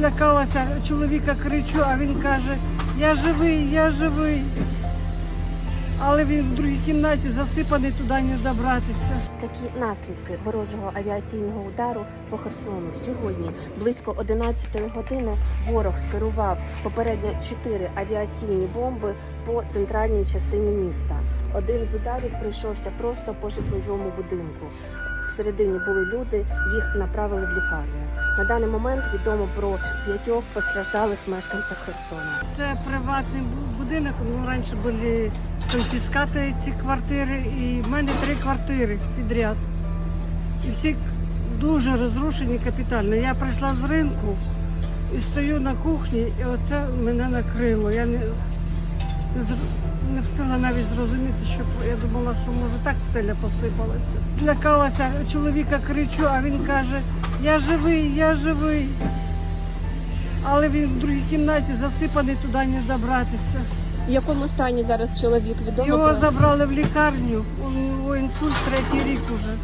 Злякалася, чоловіка кричу, а він каже, я живий, я живий. Але він в другій кімнаті засипаний, туди не добратися. Такі наслідки ворожого авіаційного удару по Херсону сьогодні близько 11 години ворог скерував попередньо чотири авіаційні бомби по центральній частині міста. Один з ударів прийшовся просто по житловому будинку. Всередині були люди, їх направили в лікарню. На даний момент відомо про п'ятьох постраждалих мешканців Херсона. Це приватний будинок. Ну, раніше були конфіскати ці квартири, і в мене три квартири підряд. І всі дуже розрушені капітально. Я прийшла з ринку і стою на кухні, і оце мене накрило. Я не, не, встигла навіть зрозуміти, що я думала, що може так стеля посипалася. Злякалася, чоловіка кричу, а він каже, я живий, я живий. Але він в другій кімнаті засипаний, туди не добратися. В якому стані зараз чоловік відомо? Його забрали в лікарню. У нього інсульт третій рік уже.